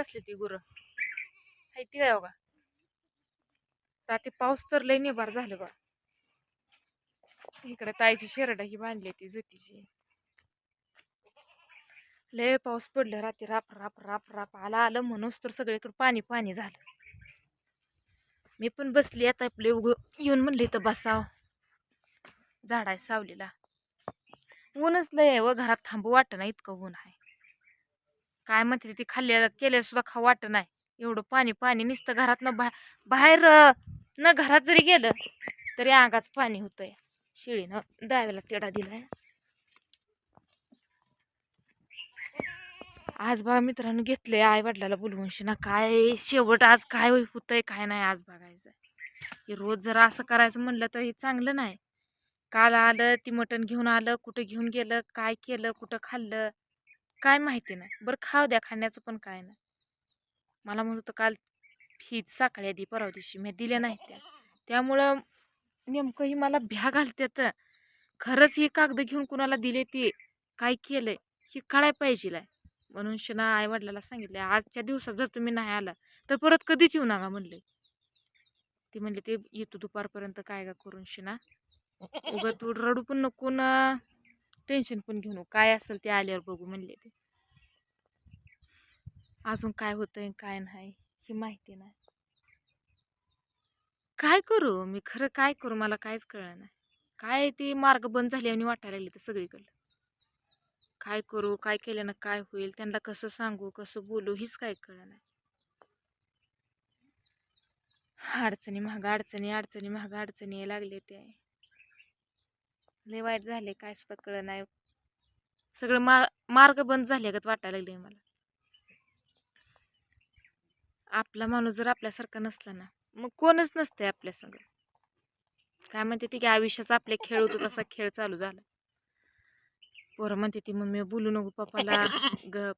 बसली ती गुरं. हाय ती काय बघा. रात्री पाऊस तर लय निभार झालं बा इकडे ताईची शेरडा ही बांधली ती जुतीची. लय पाऊस पडलं रात्री राप राप राप राप. आला आलं म्हणूनच तर सगळीकडे पाणी पाणी झालं. मी पण बसली आता आपले उग येऊन म्हणले तर बसाव. झाड आहे सावलीला. ऊनच लय आहे व घरात थांबू वाटत इतकं ऊन आहे. काय म्हणते ती खाल्ल्या केल्या सुद्धा खाऊ वाटत नाही. एवढं पाणी पाणी नुसतं घरात बा बाहेर न घरात जरी गेलं तरी अंगाच पाणी होतंय. शिळीनं दाव्याला तेडा दिलाय. आज बघा मित्रांनो घेतले आई वडिलाला बोलवून शिना काय शेवट आज काय होतंय काय नाही आज बघायचं हे रोज जर असं करायचं म्हणलं तर हे चांगलं नाही. काल आलं ती मटण घेऊन आलं कुठं घेऊन गेलं काय केलं कुठं खाल्लं काय माहिती नाही. बरं खाऊ द्या खाण्याचं पण काय नाही. मला म्हणत होतं काल फीज साखळी आधी परवा दिवशी मी दिल्या नाही त्या. त्यामुळं नेमकं ही मला भ्या घालत्यात. खरंच ही कागद घेऊन कुणाला दिले ते काय केलं आहे हे कळाय पाहिजे आहे. म्हणून शिना आईवडिलाला सांगितलं सांगितले आजच्या दिवसात जर तुम्ही नाही आला तर परत कधीच येऊ नका म्हणले. ती म्हणले ते येतो दुपारपर्यंत काय का करून शिना? उगा तू रडू पण नको ना. टेन्शन पण घेऊ नको काय असेल ते आल्यावर बघू म्हणले ते. अजून काय होतंय काय नाही ही माहिती नाही. काय करू? मी खरं काय करू? मला काहीच कळलं नाही. काय ते मार्ग बंद झाले आणि वाटायला लागले तर सगळीकडलं काय करू? काय केल्यानं काय होईल? त्यांना कसं सांगू? कसं बोलू? हीच काय कळलं नाही. अडचणी महाग अडचणी अडचणी महाग अडचणी यायला लागले ते. लय वाईट झाले काय सुद्धा कळलं नाही. सगळं मा मार्ग बंद झाले गत वाटायला लागले मला. आपला माणूस जर आपल्यासारखा नसला ना मग कोणच नसतंय आपल्या संग. काय म्हणते ती की आयुष्याचा आपले खेळ होतो तसा खेळ चालू झाला. पोरं म्हणते ती मम्मी बोलू नको पप्पाला. ग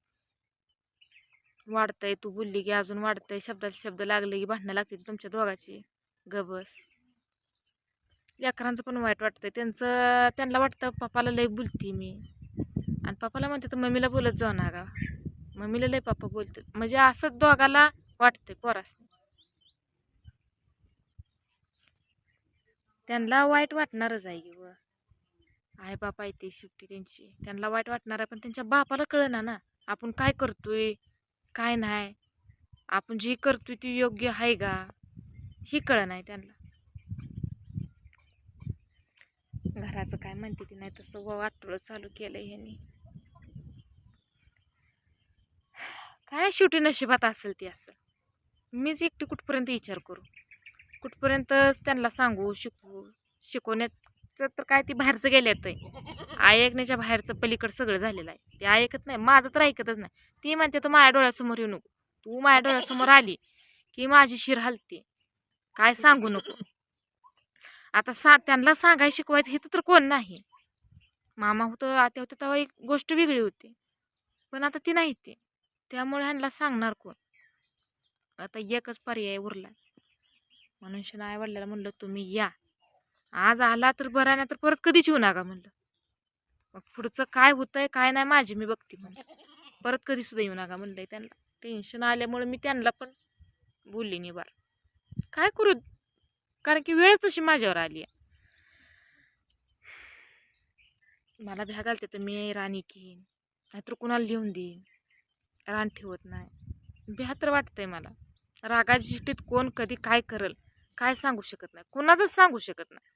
वाढतंय तू बोलली की अजून वाढतंय शब्दात शब्द लागले की भांडणं लागते तुमच्या दोघाची. ग बस. लेकरांचं पण वाईट वाटतं त्यांचं त्यांना वाटतं पप्पाला लई बोलते मी. आणि पप्पाला म्हणते तर मम्मीला बोलत जाऊ ना गा मम्मीला लई पप्पा बोलते म्हणजे असंच दोघाला वाटते पोरास त्यांना वाईट वाटणारच आहे व आई बापा येते शेवटी त्यांची. त्यांना वाईट वाटणार आहे पण त्यांच्या बापाला कळना ना. आपण काय करतोय काय नाही. आपण जे करतोय ते योग्य आहे का? हे कळ नाही त्यांना. घराचं काय म्हणते ती नाही तसं वाटोळं चालू केलं ह्यांनी. काय शेवटी नशिबात असेल ती असं? मीच एकटी कुठपर्यंत विचार करू? कुठपर्यंत त्यांना सांगू शिकवू? शिकवण्याचं तर काय ती बाहेरचं गेल्यात आई ऐकण्याच्या बाहेरचं पलीकडं सगळं झालेलं आहे. ते ऐकत नाही माझं तर ऐकतच नाही. ती म्हणते तर माझ्या डोळ्यासमोर येऊ नको. तू माझ्या डोळ्यासमोर आली की माझी शिर हलते. काय सांगू नको. आता सा त्यांना सांगायला शिकवायचं हे तर कोण नाही. मामा होतं आत्या होतं तेव्हा एक गोष्ट वेगळी होती. पण आता ती नाही ते. त्यामुळे ह्यांना सांगणार कोण? आता एकच पर्याय उरला. म्हणून आई वडिलाला म्हणलं तुम्ही या. आज आला तर बरा नाही तर परत कधीच येऊ नका म्हणलं. मग पुढचं काय होतंय काय नाही माझी मी बघते म्हणलं. परत कधी सुद्धा येऊ नका म्हणलंय त्यांना. टेन्शन आल्यामुळे मी त्यांना पण बोलली नाही बार काय करू? कारण की वेळच तशी माझ्यावर आली आहे. मला भ्या घालते तर मी राणी घेईन. नाहीतर कुणाला लिहून देईन. रान ठेवत नाही. भ्या तर वाटतंय मला. रागाच्या शिट्टीत कोण कधी काय करल काय सांगू शकत नाही. कुणाचंच सांगू शकत नाही.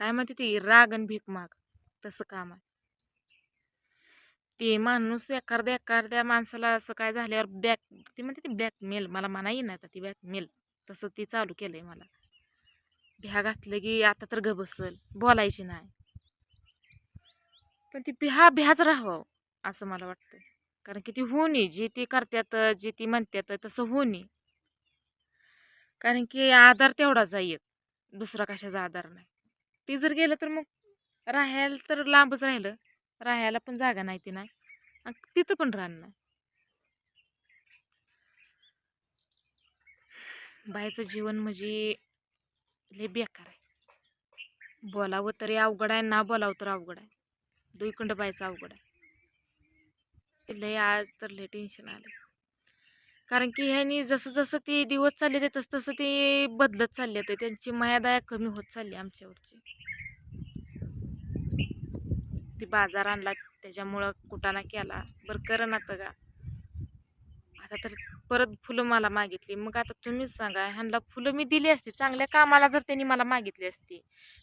काय म्हणते ती? राग आणि भीक माग. तसं काम आहे. ते माणूस एखाद्या एखाद्या माणसाला असं काय झाल्यावर बॅक ती म्हणते ती बॅकमेल मला म्हणा येईन आता ती बॅकमेल तसं ती चालू केलं आहे मला. भ्या घातलं की आता तर ग बसल. बोलायची नाही. पण ती भ्या भ्याच राहावं असं मला वाटतं कारण की ती होणी जे ती करतात जे ती म्हणतात तसं होणी. कारण की आधार तेवढाच आहे दुसरा कशाचा आधार नाही. ते जर गेलं तर मग राहायला तर लांबच राहिलं. राहायला पण जागा नाही ती नाही. तिथं पण राहणं नाही. बाईचं जीवन म्हणजे लय बेकार आहे. बोलावं तरी अवघड आहे ना बोलावं तर अवघड आहे. दुईकंड बायचं अवघड आहे. लय आज तर लय टेन्शन आलं कारण की ह्यानी जसं जसं ते दिवस चालले ते तसं तसं ते बदलत चालले ते. त्यांची मायादया कमी होत चालली आमच्यावरची. ती बाजार आणला त्याच्यामुळं कुटाणा केला. बरं करणं आता का आता तर परत फुलं मला मागितली. मग आता तुम्हीच सांगा ह्यांना फुलं मी दिली असती चांगल्या कामाला जर त्यांनी मला मागितली असती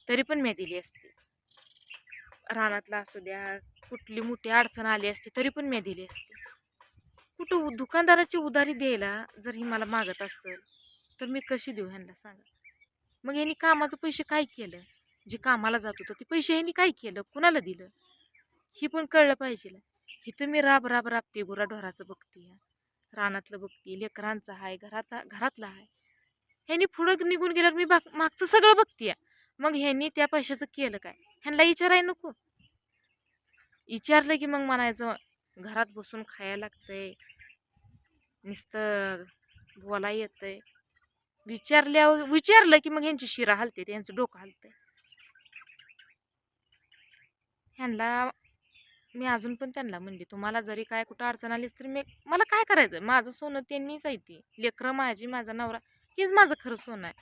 तरी पण मी दिली असती. रानातला असू द्या कुठली मोठी अडचण आली असती तरी पण मी दिली असती. कुठं दुकानदाराची उधारी द्यायला जर ही मला मागत असेल तर मी कशी देऊ ह्यांना सांगा? मग यांनी कामाचं पैसे काय केलं? जे कामाला जात होतं ते पैसे ह्यांनी काय केलं? कुणाला दिलं? ही पण कळलं पाहिजे. इथं मी राब राब राबते गुराढोराचं बघते रानातलं बघते लेकरांचं आहे घरात घरातलं आहे ह्यांनी पुढं निघून गेल्यावर मी बाग मागचं सगळं बघते मग ह्यांनी त्या पैशाचं केलं काय? ह्यांना विचाराय नको. विचारलं की मग म्हणायचं घरात बसून खायला लागतंय. नुसतं बोला येतंय. विचारल्यावर विचारलं की मग ह्यांची शिरा हलते त्यांचं डोकं हलतंय. ह्यांना मी अजून पण त्यांना म्हणली तुम्हाला जरी काय कुठं अडचण आलीच तरी मी मला काय करायचं माझं सोनं त्यांनीच आहे ती. लेकरं माझी माझा नवरा हेच माझं खरं सोनं आहे.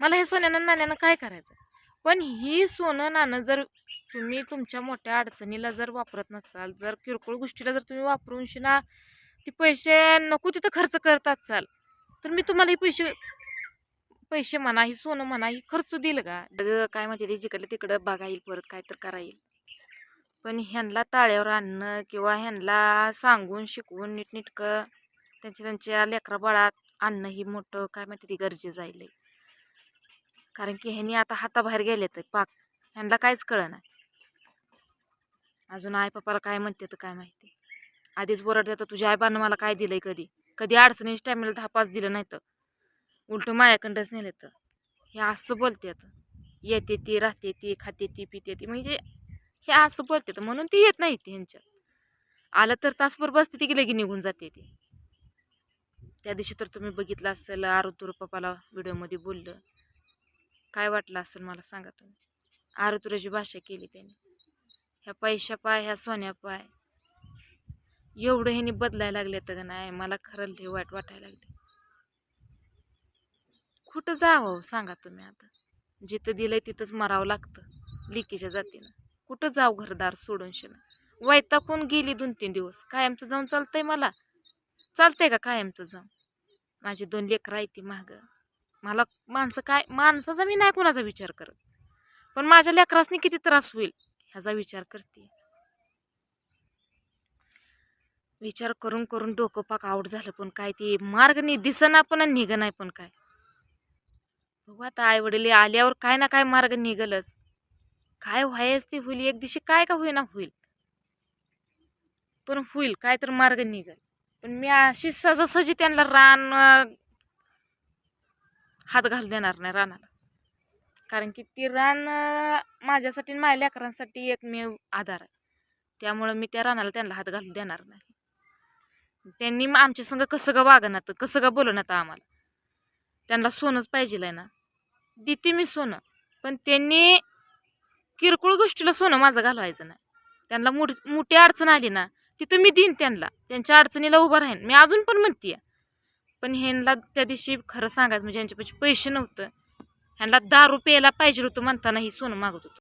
मला हे सोन्यानं नाण्यानं काय करायचं पण ही सोनं नाणं जर तुम्ही तुमच्या मोठ्या अडचणीला जर वापरत नसाल जर किरकोळ गोष्टीला जर तुम्ही वापरून शिना ती पैसे नको तिथं खर्च करत असाल तर मी तुम्हाला हे पैसे पैसे म्हणा ही सोनं म्हणा ही खर्च देईल का? काय म्हणते ते जिकडलं तिकडं बघा येईल परत काय तर करा येईल. पण ह्यांना ताळ्यावर आणणं किंवा ह्यांना सांगून शिकवून नीटनीटकं त्यांच्या त्यांच्या लेकरा बाळात आणणं ही मोठं काय माहिती ती गरजेचं आहे कारण की ह्यांनी आता हाताबाहेर गेले तर पाक ह्यांना काहीच कळलं नाही अजून आई पप्पाला काय म्हणते तर काय माहिती. आधीच बोरडते तर तुझ्या आईबानं मला काय दिलंय कधी? कधी अडचणीच्या टायमाला दहा पाच दिलं नाही तर. उलटं मायाकंडच नेलं तर. हे असं बोलते आता. येते ती राहते ती खाते ती पिते ती. म्हणजे हे असं बोलते तर म्हणून ती येत नाही ती ह्यांच्यात. आलं तर तासभर बसते ती की लगी निघून जाते ती. त्या दिवशी तर तुम्ही बघितलं असेल आरुतुर पप्पाला व्हिडिओमध्ये बोललं. काय वाटलं असेल मला सांगा तुम्ही. आरुतुराची भाषा केली त्याने. ह्या पैशा पाय ह्या सोन्या पाय. एवढं ह्यानी बदलायला लागले तर का नाही? मला खरं लय वाईट वाटायला लागले. कुठं जावं हो? सांगा तुम्ही आता. जिथं दिलंय तिथंच मरावं लागतं. लिकीच्या जातीनं. कुठं जाऊ घरदार सोडून वैतापून गेली दोन तीन दिवस. कायमचं जाऊन चालतंय मला? चालतंय का कायमचं जाऊन? माझी दोन लेकरं आहे ती मागं. मला माणसं काय माणसाचा मी नाही कोणाचा विचार करत. पण माझ्या लेकरासनी किती त्रास होईल ह्याचा विचार करते. विचार करून करून डोकं पाक आऊट झालं पण काय ते मार्ग नाही दिसना पण निघ नाही पण काय. बघू आता आई वडील आल्यावर काय ना काय मार्ग निघलच. काय व्हायच ते होईल एक दिवशी काय का होईना होईल. पण होईल काय तर मार्ग निघेल. पण मी अशी सहजासहजी त्यांना रान हात घालू देणार नाही रानाला. कारण की ती रान माझ्यासाठी माझ्या लेकरांसाठी एकमेव आधार आहे. त्यामुळं मी त्या रानाला त्यांना हात घालू देणार नाही. त्यांनी मग आमच्या संग कसं का वागणार कसं का बोलणार आम्हाला? त्यांना सोनंच पाहिजे ना. देते मी सोनं पण त्यांनी किरकोळ गोष्टीला सोनं माझं घालवायचं नाही. त्यांना मोठ मोठी अडचण आली ना तिथं मी देईन त्यांना. त्यांच्या अडचणीला उभं राहीन. मी अजून पण म्हणते पण ह्यांना त्या दिवशी खरं सांगायचं म्हणजे यांच्यापाशी पैसे नव्हतं. ह्यांना दारू प्यायला पाहिजे होतं म्हणताना ही सोनं मागत होतं.